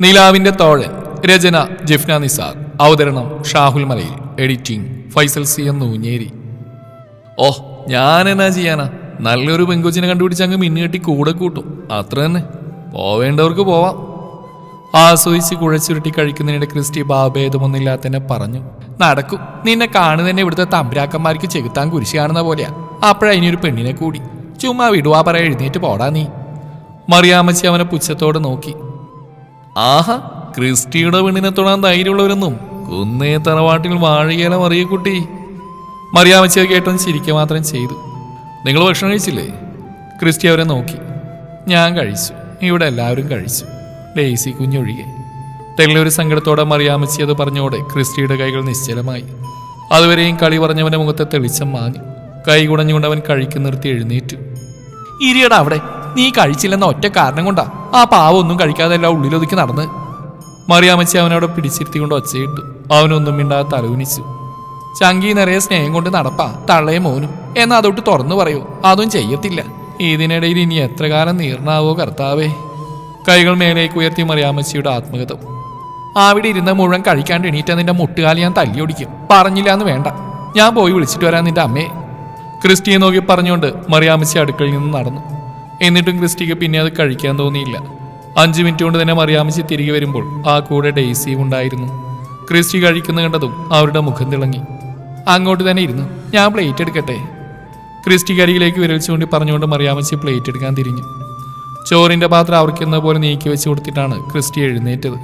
നിലാവിന്റെ തോഴൻ രചന ജിഫ്ന നിസാർ അവതരണം ഷാഹുൽ മലയിൽ. Editing Faisal C എന്ന് ഊഞ്ഞേരി ഓ ഞാൻ എന്നാ ചെയ്യാനാ? നല്ലൊരു പെങ്കൊച്ചിനെ കണ്ടുപിടിച്ച് അങ്ങ് മിന്നുകെട്ടി കൂടെ കൂട്ടും. അത്ര തന്നെ. പോവേണ്ടവർക്ക് പോവാം. ആസ്വദിച്ച് കുഴച്ചുരുട്ടി കഴിക്കുന്നതിനിടെ ക്രിസ്റ്റി ബാബേദമൊന്നുമില്ലാത്തന്നെ പറഞ്ഞു. നടക്കും. നിന്നെ കാണുന്നതന്നെ ഇവിടുത്തെ തമ്പുരാക്കന്മാർക്ക് ചെകുത്താൻ കുരിശി കാണുന്ന പോലെയാ. അപ്പോഴാ ഇനി ഒരു പെണ്ണിനെ കൂടി. ചുമ്മാ വിടുവാ പറ എഴുന്നേറ്റ് പോടാ നീ. മറിയാമ്മച്ചി അവനെ പുച്ഛത്തോടെ നോക്കി. ആഹാ ക്രിസ്റ്റിയുടെ പെണ്ണിനെ തൊടാൻ ധൈര്യമുള്ളവരൊന്നും കുന്നേ തറവാട്ടിൽ വാഴയില മറിയ കുട്ടി. മറിയാമ്മച്ചി അത് കേട്ടൊന്ന് ചിരിക്കുക മാത്രം ചെയ്തു. നിങ്ങൾ ഭക്ഷണം കഴിച്ചില്ലേ? ക്രിസ്റ്റി അവരെ നോക്കി. ഞാൻ കഴിച്ചു. ഇവിടെ എല്ലാവരും കഴിച്ചു. ഡേസി കുഞ്ഞൊഴികെ. തെല്ലൊരു സങ്കടത്തോടെ മറിയാമച്ചി അത് പറഞ്ഞോടെ ക്രിസ്റ്റിയുടെ കൈകൾ നിശ്ചലമായി. അതുവരെയും കളി പറഞ്ഞവന്റെ മുഖത്തെ തെളിച്ചം മാഞ്ഞു. കൈ കുടഞ്ഞുകൊണ്ട് അവൻ കഴിക്കു നിർത്തി എഴുന്നേറ്റു. ഇരിയടാ അവിടെ. നീ കഴിച്ചില്ലെന്ന ഒറ്റ കാരണം കൊണ്ടാ ആ പാവം ഒന്നും കഴിക്കാതെ എല്ലാം ഉള്ളിലൊതുക്കി നടന്ന്. മറിയാമച്ചി അവനവിടെ പിടിച്ചിരുത്തിക്കൊണ്ട് ഒച്ചയിട്ടു. അവനൊന്നും മിണ്ടാതെ തലകുനിച്ചു. ചങ്കി നിറയെ സ്നേഹം കൊണ്ട് നടപ്പാ തള്ളയെ മോനും. എന്നാ അതൊട്ട് തുറന്നു പറയൂ അതും ചെയ്യത്തില്ല. ഇതിനിടയിൽ ഇനി എത്ര കാലം നീർണാവോ കർത്താവേ? കൈകൾ മേലേക്ക് ഉയർത്തി മറിയാമച്ചിയുടെ ആത്മഗതം അവിടെ ഇരുന്ന മുഴുവൻ കഴിക്കാണ്ട് എണീറ്റ നിന്റെ മുട്ടുകാലി ഞാൻ തല്ലിയൊടിക്കും. പറഞ്ഞില്ല എന്ന് വേണ്ട. ഞാൻ പോയി വിളിച്ചിട്ട് വരാൻ നിന്റെ അമ്മയെ. ക്രിസ്റ്റിയെ നോക്കി പറഞ്ഞുകൊണ്ട് മറിയാമച്ചി അടുക്കളയിൽ നിന്ന് നടന്നു. എന്നിട്ടും ക്രിസ്റ്റിക്ക് പിന്നെ അത് കഴിക്കാൻ തോന്നിയില്ല. അഞ്ച് മിനിറ്റ് കൊണ്ട് തന്നെ മറിയാമിച്ച് തിരികെ വരുമ്പോൾ ആ കൂടെ ഡെയ്സിയും ഉണ്ടായിരുന്നു. ക്രിസ്റ്റി കഴിക്കുന്ന കണ്ടതും അവരുടെ മുഖം തിളങ്ങി. അങ്ങോട്ട് തന്നെ ഇരുന്നു ഞാൻ പ്ലേറ്റ് എടുക്കട്ടെ? ക്രിസ്റ്റി കരിയിലേക്ക് വിരൽച്ചുകൊണ്ട് പറഞ്ഞുകൊണ്ട് മറിയാമിച്ച് പ്ലേറ്റ് എടുക്കാൻ തിരിഞ്ഞു. ചോറിന്റെ പാത്രം അവർക്കുന്ന പോലെ നീക്കി വെച്ച് കൊടുത്തിട്ടാണ് ക്രിസ്റ്റി എഴുന്നേറ്റത്.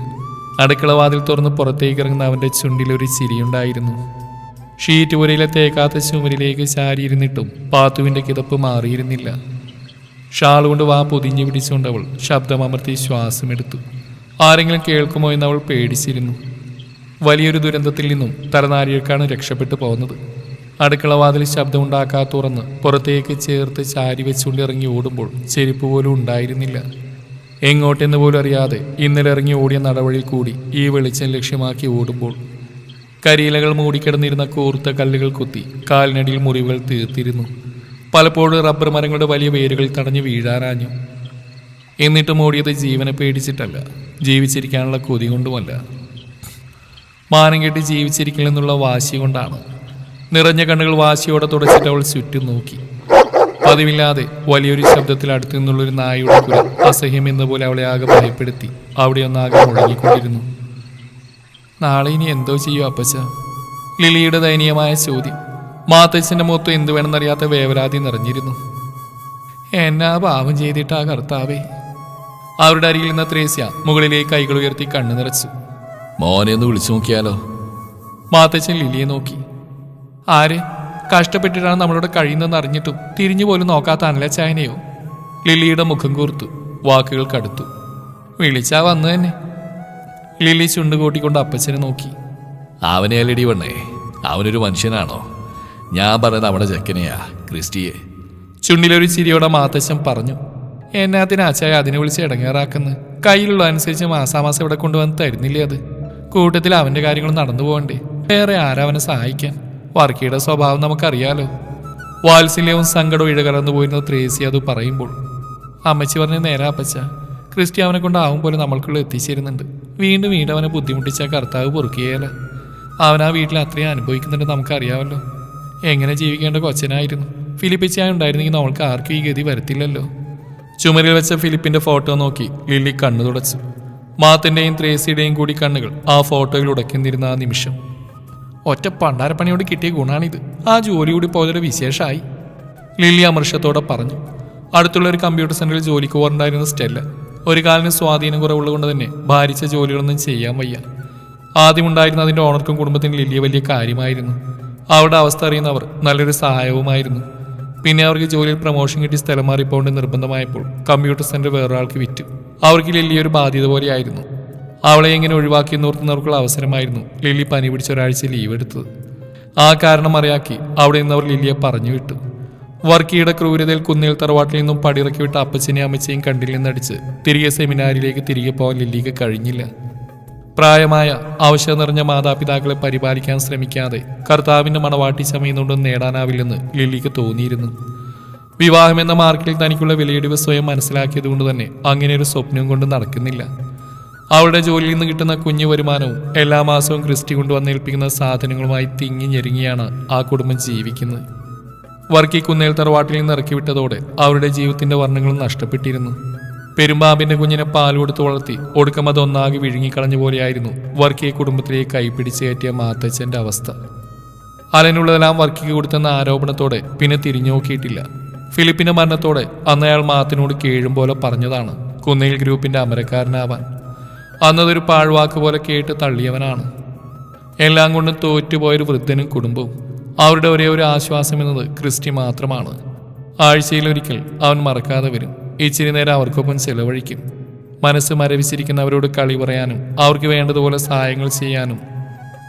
അടുക്കള വാതിൽ തുറന്ന് പുറത്തേക്ക് ഇറങ്ങുന്ന അവന്റെ ചുണ്ടിൽ ഒരു ചിരിയുണ്ടായിരുന്നു ഷീറ്റ് പുരയിലെ തേക്കാത്ത ചുമരിലേക്ക് ചാരിയിരുന്നിട്ടും പാത്തുവിന്റെ കിതപ്പ് മാറിയിരുന്നില്ല. ഷാൾ കൊണ്ട് വാ പൊതിഞ്ഞു പിടിച്ചുകൊണ്ട് അവൾ ശബ്ദമമർത്തി ശ്വാസമെടുത്തു ആരെങ്കിലും കേൾക്കുമോ എന്ന് അവൾ പേടിച്ചിരുന്നു. വലിയൊരു ദുരന്തത്തിൽ നിന്നും തലനാരികൾക്കാണ് രക്ഷപ്പെട്ടു പോകുന്നത്. അടുക്കള വാതിൽ ശബ്ദമുണ്ടാക്കാ തുറന്ന് പുറത്തേക്ക് ചേർത്ത് ചാരി വെച്ചുകൊണ്ട് ഇറങ്ങി ഓടുമ്പോൾ ചെരുപ്പ് പോലും ഉണ്ടായിരുന്നില്ല. എങ്ങോട്ടെന്ന് പോലും അറിയാതെ ഇന്നലെ ഇറങ്ങി ഓടിയ നടവഴിയിൽ കൂടി ഈ വെളിച്ചം ലക്ഷ്യമാക്കി ഓടുമ്പോൾ കരിയിലകൾ മൂടിക്കിടന്നിരുന്ന കൂർത്ത കല്ലുകൾ കുത്തി കാലിനടിയിൽ മുറിവുകൾ തീർത്തിരുന്നു. പലപ്പോഴും റബ്ബർ മരങ്ങളുടെ വലിയ വേരുകൾ തടഞ്ഞു വീഴാറാഞ്ഞു. എന്നിട്ട് ഓടിയത് ജീവനെ പേടിച്ചിട്ടല്ല. ജീവിച്ചിരിക്കാനുള്ള കൊതി കൊണ്ടുമല്ല. മാനം കെട്ടി ജീവിച്ചിരിക്കണമെന്നുള്ള വാശി കൊണ്ടാണ്. നിറഞ്ഞ കണ്ണുകൾ വാശിയോടെ തുടച്ചിട്ട് അവൾ ചുറ്റും നോക്കി. പതിവില്ലാതെ വലിയൊരു ശബ്ദത്തിൽ അടുത്തു നിന്നുള്ളൊരു നായയുടെ കുര അസഹ്യം എന്ന പോലെ അവളെ ആകെ ഭയപ്പെടുത്തി. അവിടെ ഒന്നാകെ മുഴങ്ങിക്കൊണ്ടിരുന്നു. നാളെ ഇനി എന്തോ ചെയ്യും അപ്പച്ച ലിലിയുടെ ദയനീയമായ ചോദ്യം. മാത്തച്ഛന്റെ മുഖത്ത് എന്തു വേണമെന്നറിയാത്ത വേവരാതി നിറഞ്ഞിരുന്നു. എന്നാ പാപം ചെയ്തിട്ടാ കർത്താവേ. അവരുടെ അരികിൽ നിന്ന ത്രേസ്യ മുകളിലേക്ക് കൈകൾ ഉയർത്തി കണ്ണു നിറച്ചു. മോനെ ഒന്ന് വിളിച്ചു നോക്കിയാലോ? മാത്തച്ഛൻ ലിലിയെ നോക്കി. ആരെ? കഷ്ടപ്പെട്ടിട്ടാണ് നമ്മളോട് കഴിയുന്നതെന്ന് അറിഞ്ഞിട്ടും തിരിഞ്ഞു പോലും നോക്കാത്ത അനലച്ചായനെയോ? ലിലിയുടെ മുഖം കൂർത്തു വാക്കുകൾ കടുത്തു. വിളിച്ചാ വന്നു തന്നെ. ലിലി ചുണ്ടുകൂട്ടിക്കൊണ്ട് അപ്പച്ചനെ നോക്കി. അവനെ അല്ലടി വണ്ണേ അവനൊരു മനുഷ്യനാണോ? ഞാൻ പറയുന്നത് അവിടെ ചെക്കനെയാ ക്രിസ്റ്റിയെ. ചുണ്ടിലൊരു ചിരിയോടെ മാത്തശ്ശൻ പറഞ്ഞു എന്നാത്തിന് അച്ചായ അതിനെ വിളിച്ച് ഇടങ്ങേറാക്കുന്നു? കയ്യിലുള്ള അനുസരിച്ച് മാസാമാസം ഇവിടെ കൊണ്ടുവന്ന് തരുന്നില്ലേ അത്? കൂട്ടത്തിൽ അവന്റെ കാര്യങ്ങൾ നടന്നു പോകണ്ടേ? വേറെ ആരാവനെ സഹായിക്കാൻ? വർക്കിയുടെ സ്വഭാവം നമുക്കറിയാലോ. വാത്സല്യവും സങ്കടവും ഇഴകലർന്നു പോയിരുന്ന ത്രേസി അത് പറയുമ്പോൾ അമ്മച്ചി പറഞ്ഞ നേരെ അപ്പച്ച. ക്രിസ്റ്റി അവനെ കൊണ്ടാവും പോലെ നമ്മൾക്കുള്ള എത്തിച്ചേരുന്നുണ്ട്. വീണ്ടും വീണ്ടും അവനെ ബുദ്ധിമുട്ടിച്ച കർത്താവ് പൊറുക്കുകയല്ല അവൻ ആ വീട്ടിൽ അത്രയും അനുഭവിക്കുന്നുണ്ട് നമുക്കറിയാമല്ലോ. എങ്ങനെ ജീവിക്കേണ്ട കൊച്ചനായിരുന്നു? ഫിലിപ്പിച്ചായ ഉണ്ടായിരുന്നെങ്കിൽ അവൾക്ക് ആർക്കും ഈ ഗതി വരത്തില്ലല്ലോ. ചുമരിൽ വെച്ച ഫിലിപ്പിന്റെ ഫോട്ടോ നോക്കി ലില്ലി കണ്ണു തുടച്ചു. മാത്തിന്റെയും ത്രേസിയുടെയും കൂടി കണ്ണുകൾ ആ ഫോട്ടോയിൽ ഉടക്കിന്നിരുന്ന ആ നിമിഷം. ഒറ്റ പണ്ടാരപ്പണിയോട് കിട്ടിയ ഗുണാണിത്. ആ ജോലി കൂടി പോയതൊരു വിശേഷമായി ലില്ലി അമർഷത്തോടെ പറഞ്ഞു അടുത്തുള്ള ഒരു കമ്പ്യൂട്ടർ സെന്ററിൽ ജോലിക്ക് പോകാറുണ്ടായിരുന്ന സ്റ്റെല്ല. ഒരു കാലിന് സ്വാധീനം കുറവുള്ളതുകൊണ്ട് തന്നെ ഭാരിച്ച ജോലികളൊന്നും ചെയ്യാൻ വയ്യ. ആദ്യമുണ്ടായിരുന്ന അതിന്റെ ഓണർക്കും കുടുംബത്തിനും ലില്ലിയ വലിയ കാര്യമായിരുന്നു. അവരുടെ അവസ്ഥ അറിയുന്നവർ നല്ലൊരു സഹായവുമായിരുന്നു. പിന്നെ അവർക്ക് ജോലിയിൽ പ്രൊമോഷൻ കിട്ടി സ്ഥലം മാറിപ്പോണ്ട് നിർബന്ധമായപ്പോൾ കമ്പ്യൂട്ടർ സെന്റർ വേറൊരാൾക്ക് വിറ്റു. അവർക്ക് ലില്ലി ഒരു ബാധ്യത പോലെയായിരുന്നു. അവളെ എങ്ങനെ ഒഴിവാക്കി നിർത്തുന്നവർക്കുള്ള അവസരമായിരുന്നു ലില്ലി പനി പിടിച്ച ഒരാഴ്ച ലീവ് എടുത്തത്. ആ കാരണം അറിയാക്കി അവിടെ നിന്നവർ ലില്ലിയെ പറഞ്ഞു വിട്ടു. വർക്കിയുടെ ക്രൂരതയിൽ കുന്നിൽ തറവാട്ടിൽ നിന്നും പടിയിറക്കി വിട്ട അപ്പച്ചനെയും അമ്മച്ചയും കണ്ടിൽ നിന്നടിച്ച് തിരികെ സെമിനാരിലേക്ക് തിരികെ പോകാൻ ലില്ലിക്ക് കഴിഞ്ഞില്ല. പ്രായമായ ആവശ്യം നിറഞ്ഞ മാതാപിതാക്കളെ പരിപാലിക്കാൻ ശ്രമിക്കാതെ കർത്താവിന്റെ മണവാട്ടി ചമയുന്നുണ്ടെന്ന് നേടാനാവില്ലെന്ന് ലില്ലിക്ക് തോന്നിയിരുന്നു. വിവാഹം എന്ന മാർക്കിൽ തനിക്കുള്ള വിലയിടിവ് സ്വയം മനസ്സിലാക്കിയതുകൊണ്ട് തന്നെ അങ്ങനെ ഒരു സ്വപ്നം കൊണ്ട് നടക്കുന്നില്ല. അവളുടെ ജോലിയിൽ നിന്ന് കിട്ടുന്ന കുഞ്ഞു വരുമാനവും എല്ലാ മാസവും ക്രിസ്റ്റി കൊണ്ടുവന്നേൽപ്പിക്കുന്ന സാധനങ്ങളുമായി തിങ്ങി ഞെരുങ്ങിയാണ് ആ കുടുംബം ജീവിക്കുന്നത്. വർക്കി കുന്നേൽ തറവാട്ടിൽ നിന്ന് ഇറക്കിവിട്ടതോടെ അവരുടെ ജീവിതത്തിന്റെ വർണങ്ങളും നഷ്ടപ്പെട്ടിരുന്നു. പെരുമ്പാമ്പിന്റെ കുഞ്ഞിനെ പാൽ കൊടുത്ത് വളർത്തി. ഒടുക്കം അത് ഒന്നാകെ വിഴുങ്ങിക്കളഞ്ഞ പോലെയായിരുന്നു വർക്കിയെ കുടുംബത്തിലേക്ക് കൈപ്പിടിച്ച് കയറ്റിയ മാത്തച്ഛന്റെ അവസ്ഥ. അലനുള്ളതെല്ലാം വർക്കിക്ക് കൊടുത്തെന്ന ആരോപണത്തോടെ പിന്നെ തിരിഞ്ഞു നോക്കിയിട്ടില്ല ഫിലിപ്പിന്റെ മരണത്തോടെ അന്ന് അയാൾ മാത്തിനോട് കേഴും പോലെ പറഞ്ഞതാണ് കുന്നേൽ ഗ്രൂപ്പിന്റെ അമരക്കാരനാവാൻ. അന്നതൊരു പാഴ്വാക്ക് പോലെ കേട്ട് തള്ളിയവനാണ്. എല്ലാം കൊണ്ടും തോറ്റുപോയൊരു വൃദ്ധനും കുടുംബവും. അവരുടെ ഒരേ ഒരു ആശ്വാസം എന്നത് ക്രിസ്റ്റി മാത്രമാണ്. ആഴ്ചയിലൊരിക്കൽ അവൻ മറക്കാതെ വരും. ഇച്ചിരി നേരം അവർക്കൊപ്പം ചെലവഴിക്കും. മനസ്സ് മരവിച്ചിരിക്കുന്നവരോട് കളി പറയാനും അവർക്ക് വേണ്ടതുപോലെ സഹായങ്ങൾ ചെയ്യാനും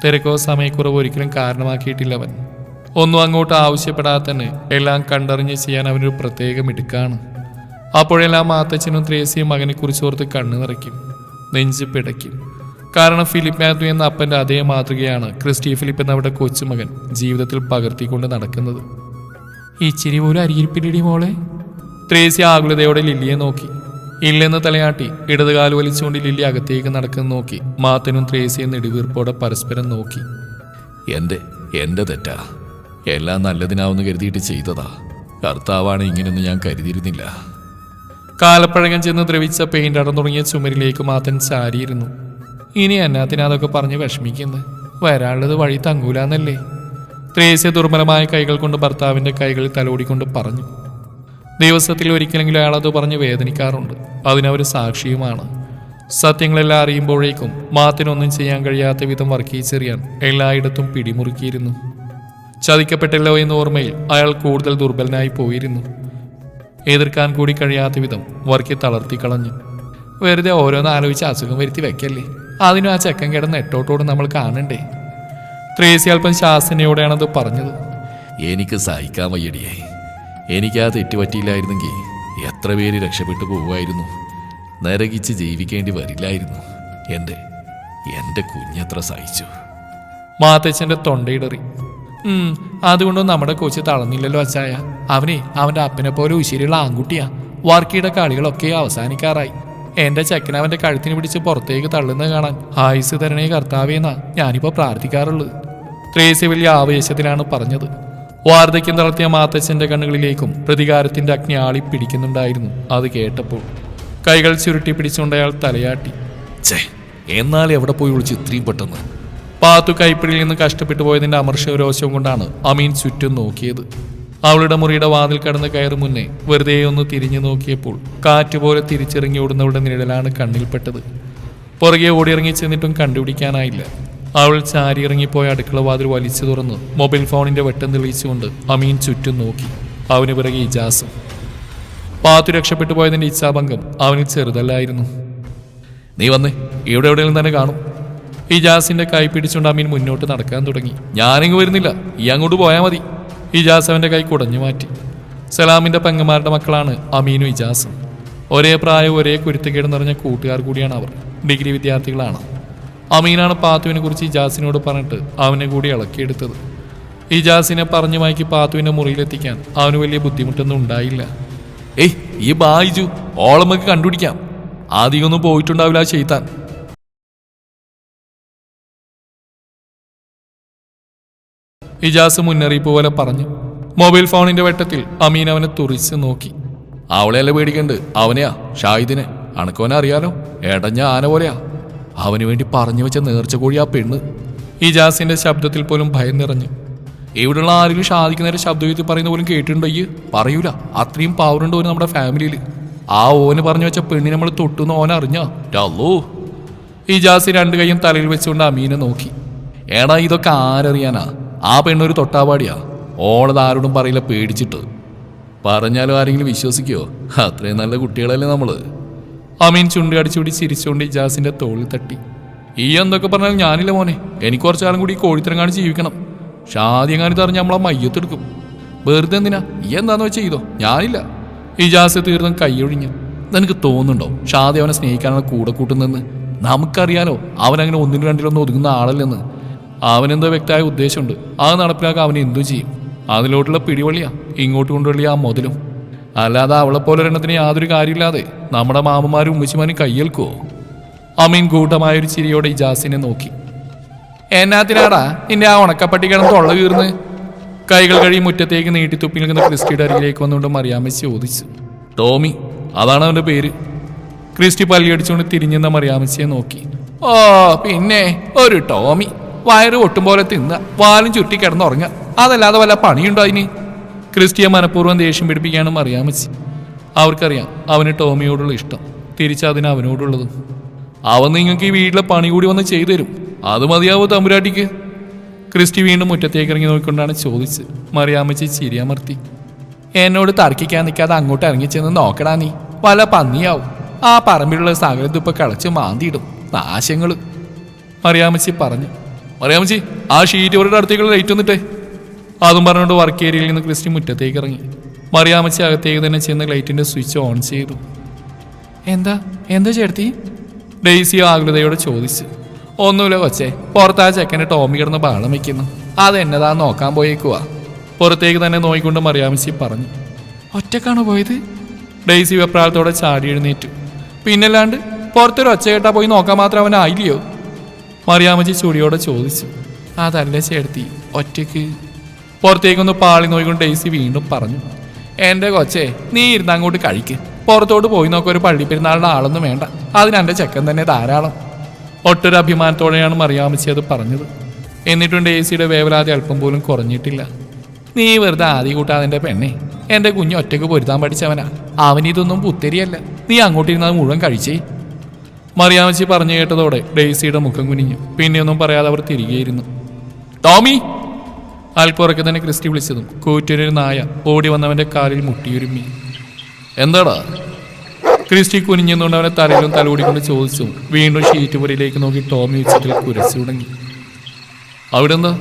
തിരക്കോ സമയക്കുറവ് ഒരിക്കലും കാരണമാക്കിയിട്ടില്ലവൻ. ഒന്നും അങ്ങോട്ട് ആവശ്യപ്പെടാതെ തന്നെ എല്ലാം കണ്ടറിഞ്ഞ് ചെയ്യാൻ അവനൊരു പ്രത്യേക മിടുക്കാണ്. അപ്പോഴെല്ലാം മാത്തച്ഛനും ത്രേസിയും മകനെ കുറിച്ചോർത്ത് കണ്ണു നിറയ്ക്കും നെഞ്ച് പിടയ്ക്കും. കാരണം ഫിലിപ്പ് മാത്യു എന്ന അപ്പന്റെ അതേ മാതൃകയാണ് ക്രിസ്റ്റി ഫിലിപ്പ് എന്ന അവരുടെ കൊച്ചുമകൻ ജീവിതത്തിൽ പകർത്തിക്കൊണ്ട് നടക്കുന്നത്. ഈ ഇച്ചിരി പോലും അരിയിരിപ്പിടി മോളെ. ത്രേസി ആകുലതയോടെ ലില്ലിയെ നോക്കി. ഇല്ലെന്ന് തലയാട്ടി ഇടതുകാൽ വലിച്ചുകൊണ്ട് ലില്ലി അകത്തേക്ക് നടക്കുന്ന നോക്കി. മാത്തനും ത്രേസിയും നെടുവീർപ്പോടെ പരസ്പരം നോക്കി. എന്റെ എന്റെ തെറ്റാ? എല്ലാം നല്ലതിനാവെന്ന് കരുതിയിട്ട് ചെയ്തതാ. കർത്താവാണ് ഇങ്ങനെയൊന്നും ഞാൻ കരുതിയിരുന്നില്ല. കാലപ്പഴകം ചെന്ന് ദ്രവിച്ച പെയിന്റ് അടം തുടങ്ങിയ ചുമരിലേക്ക് മാത്തൻ ചാരിയിരുന്നു. ഇനി എന്നാത്തിനാ അതൊക്കെ പറഞ്ഞ് വിഷമിക്കുന്നത് വരാനുള്ളത് വഴി തങ്ങൂലാന്നല്ലേ? ത്രേസ്യ ദുർബലമായ കൈകൾ കൊണ്ട് ഭർത്താവിന്റെ കൈകളിൽ തലോടിക്കൊണ്ട് പറഞ്ഞു. ദിവസത്തിൽ ഒരിക്കലെങ്കിലും അയാളത് പറഞ്ഞ് വേദനിക്കാറുണ്ട്. അതിനവർ സാക്ഷിയുമാണ്. സത്യങ്ങളെല്ലാം അറിയുമ്പോഴേക്കും മാത്തിനൊന്നും ചെയ്യാൻ കഴിയാത്ത വിധം വർക്കീച്ചെറിയാൻ എല്ലായിടത്തും പിടിമുറുക്കിയിരുന്നു. ചതിക്കപ്പെട്ടല്ലോ എന്ന ഓർമ്മയിൽ അയാൾ കൂടുതൽ ദുർബലനായി പോയിരുന്നു. എതിർക്കാൻ കൂടി കഴിയാത്ത വിധം വർക്കി തളർത്തി കളഞ്ഞു. വെറുതെ ഓരോന്ന് ആലോചിച്ച് അസുഖം വരുത്തി വെക്കല്ലേ? അതിനും ആ ചെക്കൻ കിടന്ന് എട്ടോട്ടോട് നമ്മൾ കാണണ്ടേ? ത്രേസി അല്പം പറഞ്ഞത്. എനിക്ക് സഹിക്കാൻ വയ്യടിയേ. എനിക്ക് ആ തെറ്റ് പറ്റിയില്ലായിരുന്നെങ്കിൽ എത്ര പേര് രക്ഷപ്പെട്ടു പോവുമായിരുന്നു. നരകിച്ച് ജീവിക്കേണ്ടി വരില്ലായിരുന്നു. എന്റെ എന്റെ കുഞ്ഞത്ര സഹിച്ചു. മാത്തച്ഛന്റെ തൊണ്ടയിടറി അതുകൊണ്ടും നമ്മുടെ കൊച്ചു തളർന്നില്ലല്ലോ അച്ചായ. അവനെ അവന്റെ അപ്പനെ പോലെ ഉശിരിയുള്ള ആൺകുട്ടിയാ. വർക്കിയുടെ കളികളൊക്കെ അവസാനിക്കാറായി. എന്റെ ചെക്കൻ അവന്റെ കഴുത്തിന് പിടിച്ച് പുറത്തേക്ക് തള്ളുന്നത് കാണാൻ ആയുസ് തരണേ കർത്താവേന്നാ ഞാനിപ്പോൾ പ്രാർത്ഥിക്കാറുള്ളത്. ത്രേസി വലിയ ആവേശത്തിലാണ് പറഞ്ഞത്. വാർദ്ധക്യം തളർത്തിയ മാത്തച്ഛന്റെ കണ്ണുകളിലേക്കും പ്രതികാരത്തിന്റെ അഗ്നി ആളി പിടിക്കുന്നുണ്ടായിരുന്നു അത് കേട്ടപ്പോൾ കൈകൾ ചുരുട്ടി പിടിച്ചുകൊണ്ട് അയാൾ തലയാട്ടി. എന്നാൽ എവിടെ പോയി ഒളിച്ച് ഇത്രയും പെട്ടെന്ന്? പാത്തു കൈപ്പിടിയിൽ നിന്ന് കഷ്ടപ്പെട്ടു പോയതിന്റെ അമർഷരോശവും കൊണ്ടാണ് അമീൻ ചുറ്റും നോക്കിയത്. അവളുടെ മുറിയുടെ വാതിൽ കടന്ന് കയറും മുന്നേ വെറുതെ ഒന്ന് തിരിഞ്ഞു നോക്കിയപ്പോൾ കാറ്റ് കാറ്റുപോലെ തിരിച്ചിറങ്ങി ഓടുന്നവളുടെ നിഴലാണ് കണ്ണിൽപ്പെട്ടത്. പുറകെ ഓടിയിറങ്ങി ചെന്നിട്ടും കണ്ടുപിടിക്കാനായില്ല. അവൾ ചാരി ഇറങ്ങിപ്പോയ അടുക്കള വാതിൽ വലിച്ചു തുറന്ന്. മൊബൈൽ ഫോണിന്റെ വെട്ടം തെളിയിച്ചുകൊണ്ട് അമീൻ ചുറ്റും നോക്കി. അവന് പിറകെ ഇജാസും. പാത്തു രക്ഷപ്പെട്ടു പോയതിന്റെ ഇച്ഛാഭംഗം അവന് ചെറുതല്ലായിരുന്നു. നീ വന്നേ ഇവിടെ എവിടെയെങ്കിലും തന്നെ കാണും. ഇജാസിന്റെ കൈ പിടിച്ചുകൊണ്ട് അമീൻ മുന്നോട്ട് നടക്കാൻ തുടങ്ങി. ഞാനിങ്ങ് വരുന്നില്ല ഈ അങ്ങോട്ട് പോയാൽ മതി. ഇജാസ് അവന്റെ കൈ കുടഞ്ഞു മാറ്റി. സലാമിന്റെ പെങ്ങന്മാരുടെ മക്കളാണ് അമീനും ഇജാസും. ഒരേ പ്രായം ഒരേ കുരുത്തക്കേട് നിറഞ്ഞ കൂട്ടുകാർ കൂടിയാണ് അവർ. ഡിഗ്രി വിദ്യാർത്ഥികളാണ്. അമീനാണ് പാത്തുവിനെ കുറിച്ച് ഇജാസിനോട് പറഞ്ഞിട്ട് അവനെ കൂടി ഇളക്കിയെടുത്തത്. ഇജാസിനെ പറഞ്ഞു മയക്കി പാത്തുവിന്റെ മുറിയിലെത്തിക്കാൻ അവന് വലിയ ബുദ്ധിമുട്ടൊന്നും ഉണ്ടായില്ല. ഏയ് ഈ ബായിജു ഓളമ്മക്ക് കണ്ടുപിടിക്കാം. ആദ്യമൊന്നും പോയിട്ടുണ്ടാവില്ല ആ ചെയ്താൻ ഇജാസ് മുന്നറിയിപ്പ് പോലെ പറഞ്ഞു. മൊബൈൽ ഫോണിന്റെ വെട്ടത്തിൽ അമീൻ അവനെ തുറിച്ച് നോക്കി. അവളെയല്ല പേടിക്കണ്ട്? അവനെയാ ഷാഹിദിനെ. അണക്കോനെ അറിയാലോ? എടഞ്ഞ ആന പോലെയാ. അവന് വേണ്ടി പറഞ്ഞു വെച്ച നേർച്ച കോഴി ആ പെണ്ണ്. ഇജാസിന്റെ ശബ്ദത്തിൽ പോലും ഭയം നിറഞ്ഞു. ഇവിടെയുള്ള ആരെങ്കിലും ഷാദിക്ക് നേരെ പറയുന്ന പോലും കേട്ടിട്ടുണ്ടോ ഈ? പറയൂല. അത്രയും പവറുണ്ട് ഓന് നമ്മുടെ ഫാമിലിയിൽ ആ ഓന് പറഞ്ഞു വെച്ച പെണ്ണിനെ നമ്മൾ തൊട്ടുന്ന് ഓൻ അറിഞ്ഞാ? അല്ലോ ഇജാസി രണ്ട് കൈയും തലയിൽ വെച്ചുകൊണ്ട് അമീനെ നോക്കി. എടാ ഇതൊക്കെ ആരറിയാനാ? ആ പെണ്ണൊരു തൊട്ടാപാടിയാ. ഓളത് ആരോടും പറയില്ല പേടിച്ചിട്ട്. പറഞ്ഞാലും ആരെങ്കിലും വിശ്വസിക്കോ? അത്രയും നല്ല കുട്ടികളല്ലേ നമ്മൾ. അമീൻ ചുണ്ടി അടിച്ചുകൂടി ചിരിച്ചുകൊണ്ട് ഇജാസിന്റെ തോളിൽ തട്ടി. ഈ എന്തൊക്കെ പറഞ്ഞാൽ ഞാനില്ല മോനെ. എനിക്ക് കുറച്ചു കാലം കൂടി കോഴിത്തരം കാണിച്ച് ജീവിക്കണം. ഷാദി എങ്ങാനും തറിഞ്ഞ് നമ്മളെ മയ്യത്തെടുക്കും വെറുതെ എന്തിനാ? ഈ എന്താന്ന് വെച്ചാൽ ചെയ്തോ? ഞാനില്ല. ഇജാസ് തീർന്നും കൈയൊഴിഞ്ഞു. നിനക്ക് തോന്നുന്നുണ്ടോ? ഷാദി അവനെ സ്നേഹിക്കാനാണ് കൂടെ കൂട്ടുന്നതെന്ന് നമുക്കറിയാലോ അവനങ്ങനെ ഒന്നിനും രണ്ടിലൊന്നും ഒതുങ്ങുന്ന ആളല്ലെന്ന്. അവനെന്തോ വ്യക്തമായ ഉദ്ദേശമുണ്ട്. അത് നടപ്പിലാക്കാൻ അവൻ എന്തു ചെയ്യും. അതിലോട്ടുള്ള പിടിവള്ളിയാ. ഇങ്ങോട്ട് കൊണ്ടുവള്ളിയ ആ മുതലും. അല്ലാതെ അവളെ പോലെ ഒരെണ്ണത്തിന് യാതൊരു കാര്യമില്ലാതെ നമ്മുടെ മാമന്മാരും ഉമ്മച്ചിമാരും കയ്യേൽക്കുവോ? അമീൻ കൂട്ടമായൊരു ചിരിയോടെ ഇജാസിനെ നോക്കി. എന്നാത്തിനാടാ നിന്റെ ആ ഉണക്കപ്പട്ടി കിടന്ന് തൊള്ള കീർന്ന് കൈകൾ കഴി മുറ്റത്തേക്ക് നീട്ടിത്തുപ്പി നിൽക്കുന്ന ക്രിസ്റ്റിയുടെ അരികിലേക്ക് വന്നുകൊണ്ട് മറിയാമ്മ ചോദിച്ചു. ടോമി അതാണ് അവന്റെ പേര്. ക്രിസ്റ്റി പല്ലിയടിച്ചുകൊണ്ട് തിരിഞ്ഞെന്ന മറിയാമ്മയെ നോക്കി. ഓ പിന്നെ ഒരു ടോമി. വയറ് ഒട്ടും പോലെ തിന്ന വാലും ചുറ്റി കിടന്നുറങ്ങുക. അതല്ലാതെ വല്ല പണിയുണ്ടോ അതിന്? ക്രിസ്റ്റിയെ മനഃപൂർവം ദേഷ്യം പിടിപ്പിക്കാനും അറിയാൻ മറിയാമ്മച്ചി അവർക്കറിയാം അവന് ടോമിയോടുള്ള ഇഷ്ടം. തിരിച്ചതിന് അവനോടുള്ളതും. അവൻ നിങ്ങൾക്ക് ഈ വീട്ടിലെ പണി കൂടി വന്ന് ചെയ്തു തരും അത് മതിയാവോ തമ്പുരാട്ടിക്ക്? ക്രിസ്റ്റി വീണ്ടും മുറ്റത്തേക്ക് ഇറങ്ങി നോക്കിക്കൊണ്ടാണ് ചോദിച്ച് മറിയാമ്മച്ചി ചിരിയമർത്തി എന്നോട് തർക്കിക്കാൻ നിൽക്കാതെ അങ്ങോട്ട് ഇറങ്ങിച്ചെന്ന് നോക്കടാ നീ. വല പന്നിയാവും. ആ പറമ്പിലുള്ള സകലത്ത് ഇപ്പം കളച്ച് മാന്തിയിടും. നാശങ്ങൾ മറിയാമ്മച്ചി പറഞ്ഞു. മറിയാമ്മച്ചി ആ ഷീറ്റ് അവരുടെ അടുത്തേക്കുള്ള ലൈറ്റ് വന്നിട്ടേ. അതും പറഞ്ഞുകൊണ്ട് വർക്ക് ഏരിയയിൽ നിന്ന് ക്രിസ്റ്റി മുറ്റത്തേക്ക് ഇറങ്ങി. മറിയാമച്ചി അകത്തേക്ക് തന്നെ ചെന്ന് ലൈറ്റിന്റെ സ്വിച്ച് ഓൺ ചെയ്തു. എന്താ? എന്താ ചേർത്തി ഡെയ്സി ആകുലതയോടെ ചോദിച്ചു. ഒന്നുമില്ല കൊച്ചേ പുറത്താ ചെക്കൻ ടോമി കിടന്ന് ബാളം വെക്കുന്നു. അത് എന്നതാ നോക്കാൻ പോയേക്കുവാ. പുറത്തേക്ക് തന്നെ നോയിക്കൊണ്ട് മറിയാമച്ചി പറഞ്ഞു. ഒറ്റക്കാണ് പോയത്? ഡെയ്സി വെപ്രാളത്തോടെ ചാടി എഴുന്നേറ്റു. പിന്നല്ലാണ്ട് പുറത്തൊരു ഒച്ച കേട്ടാ പോയി നോക്കാൻ മാത്രം അവനായില്ലയോ? മറിയാമച്ചി ചുടിയോടെ ചോദിച്ചു. അതല്ല ചേർത്തി ഒറ്റയ്ക്ക് പുറത്തേക്കൊന്ന് പാളി നോയിക്കൊണ്ട് ഡെയ്സി വീണ്ടും പറഞ്ഞു എന്റെ കൊച്ചേ നീ ഇരുന്ന് അങ്ങോട്ട് കഴിക്ക്. പുറത്തോട്ട് പോയി നോക്ക ഒരു പള്ളി പെരുന്നാളിന് ആളൊന്നും വേണ്ട. അതിന് ചെക്കൻ തന്നെ ധാരാളം. ഒട്ടൊരു അഭിമാനത്തോടെയാണ് മറിയാമച്ചി അത് പറഞ്ഞത്. എന്നിട്ടും ഡേസിയുടെ വേവലാതി അല്പം പോലും കുറഞ്ഞിട്ടില്ല. നീ വെറുതെ ആദ്യ കൂട്ടാതിന്റെ പെണ്ണെ. എന്റെ കുഞ്ഞ് ഒറ്റയ്ക്ക് പൊരുത്താൻ പഠിച്ചവനാ. അവനിതൊന്നും പുത്തരിയല്ല. നീ അങ്ങോട്ടിരുന്നത് മുഴുവൻ കഴിച്ചേ. മറിയാമച്ചി പറഞ്ഞു കേട്ടതോടെ ഡെയ്സിയുടെ മുഖം കുനിഞ്ഞു. പിന്നെയൊന്നും പറയാതെ അവർ തിരികെയിരുന്നു. ടോമി അല്പുറക്കെ തന്നെ ക്രിസ്റ്റി വിളിച്ചതും കൂറ്റൊരു നായ ഓടി വന്നവന്റെ കാലിൽ മുട്ടിയുരുമ്മി എന്താടാ? ക്രിസ്റ്റി കുനിഞ്ഞുകൊണ്ട് അവനെ തലയിലും തലോടിക്കൊണ്ട് ചോദിച്ചു വീണ്ടും ഷീറ്റ് പുരയിലേക്ക് നോക്കി ടോമി ഉച്ചത്തിൽ കുരച്ചു തുടങ്ങി. അവിടെ എന്താ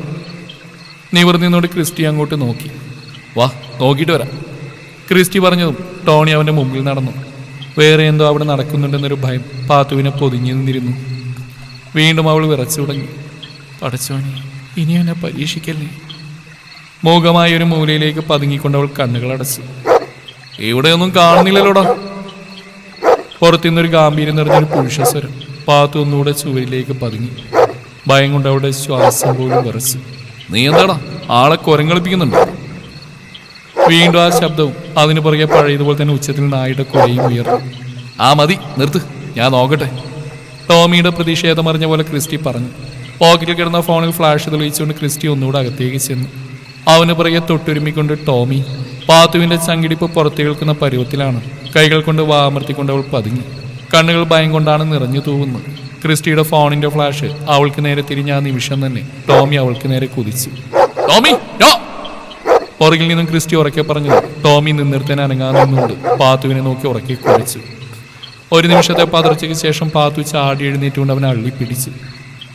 നിവർന്നിന്നോട് ക്രിസ്റ്റി അങ്ങോട്ട് നോക്കി. വാ നോക്കിയിട്ട് വരാം. ക്രിസ്റ്റി പറഞ്ഞതും ടോണി അവന്റെ മുമ്പിൽ നടന്നു. വേറെ എന്തോ അവിടെ നടക്കുന്നുണ്ടെന്നൊരു ഭയം പാത്തുവിനെ പൊതിഞ്ഞു നിന്നിരുന്നു. വീണ്ടും അവൾ വിറച്ചു തുടങ്ങി. പടച്ചോനെ ഇനി എന്നെ പരീക്ഷിക്കല്ലേ? മൂകമായ ഒരു മൂലയിലേക്ക് പതുങ്ങിക്കൊണ്ട് അവൾ കണ്ണുകൾ അടച്ചു. ഇവിടെയൊന്നും കാണുന്നില്ലല്ലോടാ. പുറത്തുനിന്നൊരു ഗാംഭീര്യം നിറഞ്ഞൊരു പുരുഷസ്വരം പാത്തു ഒന്നുകൂടെ ചുവരിലേക്ക് പതുങ്ങി. ഭയം കൊണ്ട് അവിടെ ശ്വാസം പോലും വിറച്ചു. നീ എന്താടാ? ആളെ കുരങ്ങളിപ്പിക്കുന്നുണ്ടോ? വീണ്ടും ആ ശബ്ദവും അതിന് പുറകെ പഴയതുപോലെ തന്നെ ഉച്ചത്തിൽ നായുടെ കുരയും ഉയർന്നു. ആ മതി. നിർത്ത്. ഞാൻ നോക്കട്ടെ. ടോമിയുടെ പ്രതിഷേധം അറിഞ്ഞ പോലെ ക്രിസ്റ്റി പറഞ്ഞു. പോക്കറ്റിൽ കിടന്ന ഫോണിൽ ഫ്ലാഷ് തെളിയിച്ചുകൊണ്ട് ക്രിസ്റ്റി ഒന്നുകൂടെ അകത്തേക്ക് ചെന്നു. അവന് പുറകെ തൊട്ടുരുമിക്കൊണ്ട് ടോമി പാത്തുവിന്റെ ചങ്കിടിപ്പ് പുറത്തു കേൾക്കുന്ന പരുവത്തിലാണ്. കൈകൾ കൊണ്ട് വാമർത്തിക്കൊണ്ട് അവൾ പതുങ്ങി. കണ്ണുകൾ ഭയം കൊണ്ടാണ് നിറഞ്ഞു തൂവുന്നത്. ക്രിസ്റ്റിയുടെ ഫോണിന്റെ ഫ്ലാഷ് അവൾക്ക് നേരെ തിരിഞ്ഞ ആ നിമിഷം തന്നെ ടോമി അവൾക്ക് നേരെ കുതിച്ചു. ടോമി പുറകിൽ നിന്നും ക്രിസ്റ്റി ഉറക്കെ പറഞ്ഞു ടോമി നിന്നിർത്തൻ അനങ്ങാൻ പാത്തുവിനെ നോക്കി ഉറക്കി കുറിച്ചു ഒരു നിമിഷത്തെ പതർച്ചയ്ക്ക് ശേഷം പാത്തു ചാടി എഴുന്നേറ്റുകൊണ്ട് അവനെ അള്ളിപ്പിടിച്ചു.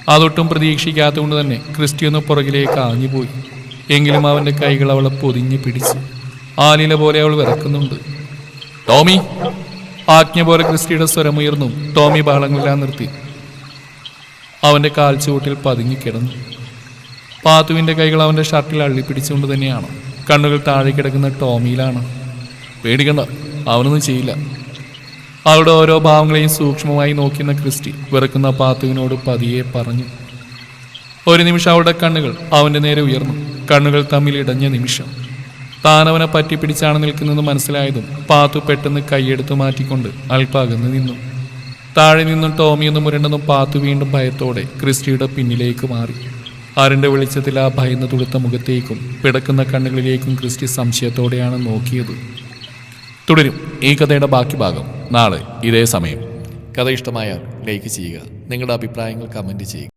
അതൊട്ടും പ്രതീക്ഷിക്കാത്തതുകൊണ്ട് തന്നെ ക്രിസ്റ്റി ഒന്ന് പുറകിലേക്ക് ആഞ്ഞുപോയി. എങ്കിലും അവന്റെ കൈകൾ അവളെ പൊതിഞ്ഞു പിടിച്ചു. ആലില പോലെ അവൾ വിറക്കുന്നുണ്ട്. ടോമി ആജ്ഞ പോലെ ക്രിസ്റ്റിയുടെ സ്വരമുയർന്നു. ടോമി ബഹളങ്ങളെല്ലാം നിർത്തി. അവന്റെ കാൽച്ചുവട്ടിൽ പതുങ്ങിക്കിടന്നു പാത്തുവിന്റെ കൈകൾ അവന്റെ ഷർട്ടിൽ അള്ളിപ്പിടിച്ചുകൊണ്ട് തന്നെയാണ്. കണ്ണുകൾ താഴെ കിടക്കുന്ന ടോമിയിലാണ്. പേടിക്കണ്ട അവനൊന്നും ചെയ്യില്ല. അവളുടെ ഓരോ ഭാവങ്ങളെയും സൂക്ഷ്മമായി നോക്കുന്ന ക്രിസ്റ്റി വെറുക്കുന്ന പാത്തുവിനോട് പതിയെ പറഞ്ഞു. ഒരു നിമിഷം അവളുടെ കണ്ണുകൾ അവന്റെ നേരെ ഉയർന്നു. കണ്ണുകൾ തമ്മിൽ ഇടഞ്ഞ നിമിഷം. താൻ അവനെ പറ്റിപ്പിടിച്ചാണ് നിൽക്കുന്നത് മനസ്സിലായതും പാത്തു പെട്ടെന്ന് കൈയെടുത്ത് മാറ്റിക്കൊണ്ട് അൽപ്പാകന്ന് നിന്നു. താഴെ നിന്നും ടോമിയൊന്നും മുരണ്ടെന്നും പാത്തു വീണ്ടും ഭയത്തോടെ ക്രിസ്റ്റിയുടെ പിന്നിലേക്ക് മാറി. ആരിന്റെ വെളിച്ചത്തിൽ ആ ഭയന്ന് തുടുത്ത മുഖത്തേക്കും പിടക്കുന്ന കണ്ണുകളിലേക്കും ക്രിസ്റ്റി സംശയത്തോടെയാണ് നോക്കിയത്. തുടരും ഈ കഥയുടെ ബാക്കി ഭാഗം നാളെ ഇതേ സമയം. കഥ ഇഷ്ടമായാൽ ലൈക്ക് ചെയ്യുക. നിങ്ങളുടെ അഭിപ്രായങ്ങൾ കമന്റ് ചെയ്യുക.